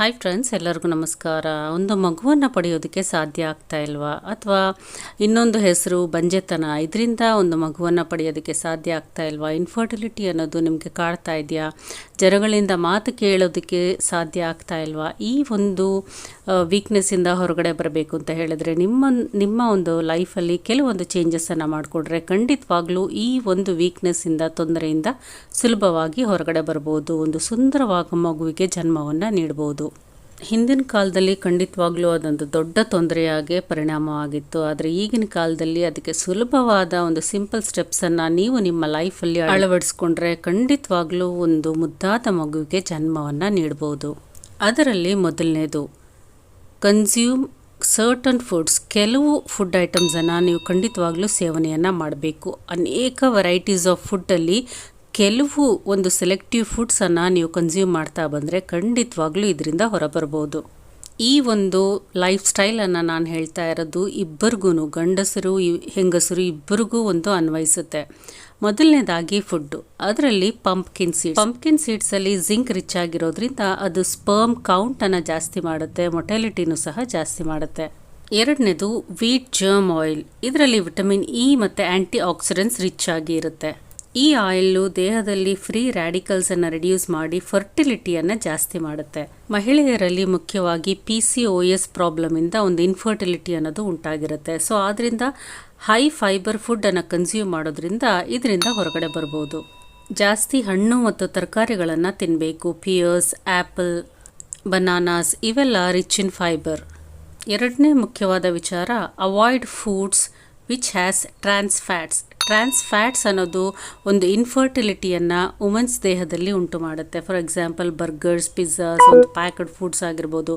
Hi friends ಎಲ್ಲರಿಗೂ ನಮಸ್ಕಾರ. ಒಂದು ಮಗುವನ್ನು ಪಡೆಯೋದಕ್ಕೆ ಸಾಧ್ಯ ಆಗ್ತಾ ಇಲ್ವಾ? ಅಥವಾ ಇನ್ನೊಂದು ಹೆಸರು ಬಂಜೆತನ. ಇದರಿಂದ ಒಂದು ಮಗುವನ್ನು ಪಡೆಯೋದಕ್ಕೆ ಸಾಧ್ಯ ಆಗ್ತಾ ಇಲ್ವಾ? ಇನ್ಫರ್ಟಿಲಿಟಿ ಅನ್ನೋದು ನಿಮಗೆ ಕಾಡ್ತಾ ಇದೆಯಾ? ಜರಗಳಿಂದ ಮಾತು ಕೇಳೋದಕ್ಕೆ ಸಾಧ್ಯ ಆಗ್ತಾ ಇಲ್ವಾ? ಈ ಒಂದು ವೀಕ್ನೆಸ್ಸಿಂದ ಹೊರಗಡೆ ಬರಬೇಕು ಅಂತ ಹೇಳಿದ್ರೆ ನಿಮ್ಮ ನಿಮ್ಮ ಒಂದು ಲೈಫಲ್ಲಿ ಕೆಲವೊಂದು ಚೇಂಜಸ್ಸನ್ನು ಮಾಡಿಕೊಂಡ್ರೆ ಖಂಡಿತವಾಗ್ಲೂ ಈ ಒಂದು ವೀಕ್ನೆಸ್ಸಿಂದ ತೊಂದರೆಯಿಂದ ಸುಲಭವಾಗಿ ಹೊರಗಡೆ ಬರ್ಬೋದು. ಒಂದು ಸುಂದರವಾದ ಮಗುವಿಗೆ ಜನ್ಮವನ್ನು ನೀಡ್ಬೋದು. ಹಿಂದಿನ ಕಾಲದಲ್ಲಿ ಖಂಡಿತವಾಗ್ಲೂ ಅದೊಂದು ದೊಡ್ಡ ತೊಂದರೆಯಾಗಿ ಪರಿಣಾಮವಾಗಿತ್ತು. ಆದರೆ ಈಗಿನ ಕಾಲದಲ್ಲಿ ಅದಕ್ಕೆ ಸುಲಭವಾದ ಒಂದು ಸಿಂಪಲ್ ಸ್ಟೆಪ್ಸನ್ನು ನೀವು ನಿಮ್ಮ ಲೈಫಲ್ಲಿ ಅಳವಡಿಸ್ಕೊಂಡ್ರೆ ಖಂಡಿತವಾಗ್ಲೂ ಒಂದು ಮುದ್ದಾದ ಮಗುವಿಗೆ ಜನ್ಮವನ್ನು ನೀಡ್ಬೋದು. ಅದರಲ್ಲಿ ಮೊದಲನೇದು ಕನ್ಸ್ಯೂಮ್ ಸರ್ಟನ್ ಫುಡ್ಸ್ ಕೆಲವು ಫುಡ್ ಐಟಮ್ಸನ್ನು ನೀವು ಖಂಡಿತವಾಗ್ಲೂ ಸೇವನೆಯನ್ನು ಮಾಡಬೇಕು. ಅನೇಕ ವೆರೈಟೀಸ್ ಆಫ್ ಫುಡ್ಡಲ್ಲಿ ಕೆಲವು ಒಂದು ಸೆಲೆಕ್ಟಿವ್ ಫುಡ್ಸನ್ನು ನೀವು ಕನ್ಸ್ಯೂಮ್ ಮಾಡ್ತಾ ಬಂದರೆ ಖಂಡಿತವಾಗ್ಲೂ ಇದರಿಂದ ಹೊರಬರ್ಬೋದು. ಈ ಒಂದು ಲೈಫ್ ಸ್ಟೈಲನ್ನು ನಾನು ಹೇಳ್ತಾ ಇರೋದು ಇಬ್ಬರಿಗೂ ಗಂಡಸರು ಹೆಂಗಸರು ಇಬ್ಬರಿಗೂ ಒಂದು ಅನ್ವಯಿಸುತ್ತೆ. ಮೊದಲನೇದಾಗಿ ಫುಡ್ಡು ಅದರಲ್ಲಿ ಪಂಪ್ಕಿನ್ ಸೀಡ್ಸ್ ಪಂಪ್ಕಿನ್ ಸೀಡ್ಸಲ್ಲಿ ಜಿಂಕ್ ರಿಚ್ ಆಗಿರೋದ್ರಿಂದ ಅದು ಸ್ಪರ್ಮ್ ಕೌಂಟನ್ನು ಜಾಸ್ತಿ ಮಾಡುತ್ತೆ ಮೊಟೆಲಿಟಿನೂ ಸಹ ಜಾಸ್ತಿ ಮಾಡುತ್ತೆ. ಎರಡನೇದು ವೀಟ್ ಜರ್ಮ್ ಆಯಿಲ್ ಇದರಲ್ಲಿ ವಿಟಮಿನ್ ಇ ಮತ್ತು ಆ್ಯಂಟಿ ಆಕ್ಸಿಡೆಂಟ್ಸ್ ರಿಚ್ ಆಗಿ ಇರುತ್ತೆ. ಈ ಆಯಿಲ್ಲು ದೇಹದಲ್ಲಿ ಫ್ರೀ ರ್ಯಾಡಿಕಲ್ಸನ್ನು ರಿಡ್ಯೂಸ್ ಮಾಡಿ ಫರ್ಟಿಲಿಟಿಯನ್ನು ಜಾಸ್ತಿ ಮಾಡುತ್ತೆ. ಮಹಿಳೆಯರಲ್ಲಿ ಮುಖ್ಯವಾಗಿ ಪಿ ಸಿ ಒ ಎಸ್ ಪ್ರಾಬ್ಲಮಿಂದ ಒಂದು ಇನ್ಫರ್ಟಿಲಿಟಿ ಅನ್ನೋದು ಉಂಟಾಗಿರುತ್ತೆ. ಸೊ ಆದ್ದರಿಂದ ಹೈ ಫೈಬರ್ ಫುಡ್ಡನ್ನು ಕನ್ಸ್ಯೂಮ್ ಮಾಡೋದ್ರಿಂದ ಇದರಿಂದ ಹೊರಗಡೆ ಬರ್ಬೋದು. ಜಾಸ್ತಿ ಹಣ್ಣು ಮತ್ತು ತರಕಾರಿಗಳನ್ನು ತಿನ್ನಬೇಕು ಪಿಯರ್ಸ್ ಆ್ಯಪಲ್ ಬನಾನಾಸ್ ಇವೆಲ್ಲ ರಿಚ್ ಇನ್ ಫೈಬರ್ ಎರಡನೇ ಮುಖ್ಯವಾದ ವಿಚಾರ avoid foods which has trans fats trans fats ಅನ್ನೋದು ಒಂದು ಇನ್ಫರ್ಟಿಲಿಟಿಯನ್ನು ವುಮೆನ್ಸ್ ದೇಹದಲ್ಲಿ ಉಂಟು ಮಾಡುತ್ತೆ. ಫಾರ್ ಎಕ್ಸಾಂಪಲ್ ಬರ್ಗರ್ಸ್ ಪಿಜ್ಜಾಸ್ ಒಂದು ಪ್ಯಾಕ್ಡ್ ಫುಡ್ಸ್ ಆಗಿರ್ಬೋದು.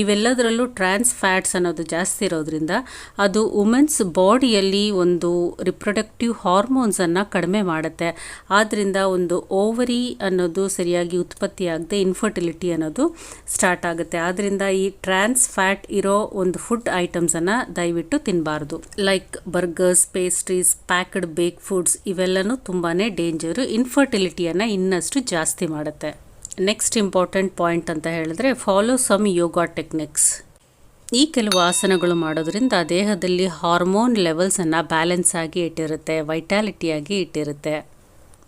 ಇವೆಲ್ಲದರಲ್ಲೂ ಟ್ರಾನ್ಸ್ ಫ್ಯಾಟ್ಸ್ ಅನ್ನೋದು ಜಾಸ್ತಿ ಇರೋದ್ರಿಂದ ಅದು ವುಮೆನ್ಸ್ ಬಾಡಿಯಲ್ಲಿ ಒಂದು ರಿಪ್ರೊಡಕ್ಟಿವ್ ಹಾರ್ಮೋನ್ಸನ್ನು ಕಡಿಮೆ ಮಾಡುತ್ತೆ. ಆದ್ದರಿಂದ ಒಂದು ಓವರಿ ಅನ್ನೋದು ಸರಿಯಾಗಿ ಉತ್ಪತ್ತಿಯಾಗದೆ ಇನ್ಫರ್ಟಿಲಿಟಿ ಅನ್ನೋದು ಸ್ಟಾರ್ಟ್ ಆಗುತ್ತೆ. ಆದ್ದರಿಂದ ಈ ಟ್ರಾನ್ಸ್ ಫ್ಯಾಟ್ ಇರೋ ಒಂದು ಫುಡ್ ಐಟಮ್ಸನ್ನು ದಯವಿಟ್ಟು ತಿನ್ನಬಾರ್ದು like burgers pastries packed bake foods ಇವೆಲ್ಲನೂ ತುಂಬಾ ಡೇಂಜರು ಇನ್ಫರ್ಟಿಲಿಟಿಯನ್ನು ಇನ್ನಷ್ಟು ಜಾಸ್ತಿ ಮಾಡುತ್ತೆ. ನೆಕ್ಸ್ಟ್ ಇಂಪಾರ್ಟೆಂಟ್ ಪಾಯಿಂಟ್ ಅಂತ ಹೇಳಿದ್ರೆ ಫಾಲೋ ಸಮ್ ಯೋಗ ಟೆಕ್ನಿಕ್ಸ್ ಈ ಕೆಲವು ಆಸನಗಳು ಮಾಡೋದ್ರಿಂದ ದೇಹದಲ್ಲಿ ಹಾರ್ಮೋನ್ ಲೆವೆಲ್ಸನ್ನು ಬ್ಯಾಲೆನ್ಸ್ ಆಗಿ ಇಟ್ಟಿರುತ್ತೆ ವೈಟಾಲಿಟಿಯಾಗಿ ಇಟ್ಟಿರುತ್ತೆ.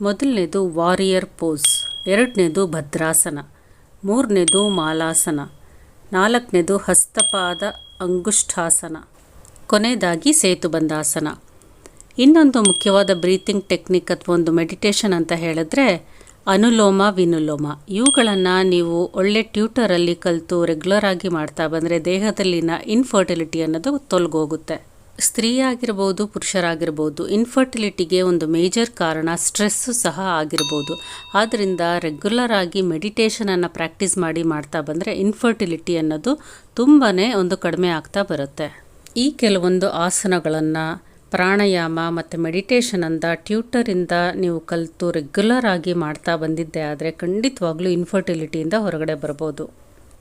ಮೊದಲನೇದು ವಾರಿಯರ್ ಪೋಸ್ ಎರಡನೇದು ಭದ್ರಾಸನ, ಮೂರನೇದು ಮಾಲಾಸನ, ನಾಲ್ಕನೇದು ಹಸ್ತಪಾದ ಅಂಗುಷ್ಠಾಸನ, ಕೊನೆಯದಾಗಿ ಸೇತುಬಂಧಾಸನ. ಇನ್ನೊಂದು ಮುಖ್ಯವಾದ ಬ್ರೀತಿಂಗ್ ಟೆಕ್ನಿಕ್ ಅಥವಾ ಒಂದು ಮೆಡಿಟೇಷನ್ ಅಂತ ಹೇಳಿದ್ರೆ ಅನುಲೋಮ ವಿನುಲೋಮ. ಇವುಗಳನ್ನು ನೀವು ಒಳ್ಳೆ ಟ್ಯೂಟರಲ್ಲಿ ಕಲಿತು ರೆಗ್ಯುಲರ್ ಆಗಿ ಮಾಡ್ತಾ ಬಂದರೆ ದೇಹದಲ್ಲಿನ ಇನ್ಫರ್ಟಿಲಿಟಿ ಅನ್ನೋದು ತೊಲಗೋಗುತ್ತೆ. ಸ್ತ್ರೀ ಆಗಿರ್ಬೋದು ಪುರುಷರಾಗಿರ್ಬೋದು ಇನ್ಫರ್ಟಿಲಿಟಿಗೆ ಒಂದು ಮೇಜರ್ ಕಾರಣ ಸ್ಟ್ರೆಸ್ಸು ಸಹ ಆಗಿರ್ಬೋದು. ಆದ್ದರಿಂದ ರೆಗ್ಯುಲರ್ ಆಗಿ ಮೆಡಿಟೇಷನನ್ನು ಪ್ರಾಕ್ಟೀಸ್ ಮಾಡಿ ಮಾಡ್ತಾ ಬಂದರೆ ಇನ್ಫರ್ಟಿಲಿಟಿ ಅನ್ನೋದು ತುಂಬಾ ಒಂದು ಕಡಿಮೆ ಆಗ್ತಾ ಬರುತ್ತೆ. ಈ ಕೆಲವೊಂದು ಆಸನಗಳನ್ನು ಪ್ರಾಣಾಯಾಮ ಮತ್ತು ಮೆಡಿಟೇಷನಿಂದ ಟ್ಯೂಟರಿಂದ ನೀವು ಕಲಿತು ರೆಗ್ಯುಲರ್ ಆಗಿ ಮಾಡ್ತಾ ಬಂದಿದ್ದೆ ಆದರೆ ಖಂಡಿತವಾಗ್ಲೂ ಇನ್ಫರ್ಟಿಲಿಟಿಯಿಂದ ಹೊರಗಡೆ ಬರ್ಬೋದು.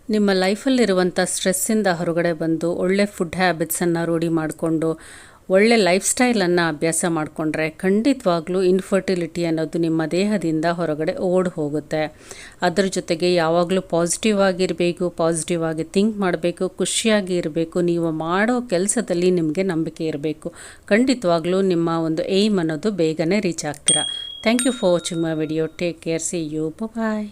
ನಿಮ್ಮ ಲೈಫಲ್ಲಿರುವಂಥ ಸ್ಟ್ರೆಸ್ಸಿಂದ ಹೊರಗಡೆ ಬಂದು ಒಳ್ಳೆ ಫುಡ್ ಹ್ಯಾಬಿಟ್ಸನ್ನು ರೂಢಿ ಮಾಡಿಕೊಂಡು ಒಳ್ಳೆ ಲೈಫ್ ಸ್ಟೈಲನ್ನು ಅಭ್ಯಾಸ ಮಾಡಿಕೊಂಡ್ರೆ ಖಂಡಿತವಾಗ್ಲೂ ಇನ್ಫರ್ಟಿಲಿಟಿ ಅನ್ನೋದು ನಿಮ್ಮ ದೇಹದಿಂದ ಹೊರಗಡೆ ಓಡ್ ಹೋಗುತ್ತೆ. ಅದರ ಜೊತೆಗೆ ಯಾವಾಗಲೂ ಪಾಸಿಟಿವ್ ಆಗಿರಬೇಕು ಪಾಸಿಟಿವ್ ಆಗಿ ಥಿಂಕ್ ಮಾಡಬೇಕು, ಖುಷಿಯಾಗಿ ಇರಬೇಕು, ನೀವು ಮಾಡೋ ಕೆಲಸದಲ್ಲಿ ನಿಮಗೆ ನಂಬಿಕೆ ಇರಬೇಕು. ಖಂಡಿತವಾಗ್ಲೂ ನಿಮ್ಮ ಒಂದು ಏಮ್ ಅನ್ನೋದು ಬೇಗನೆ ರೀಚ್ ಆಗ್ತೀರಾ. Thank you for watching my video take care see you bye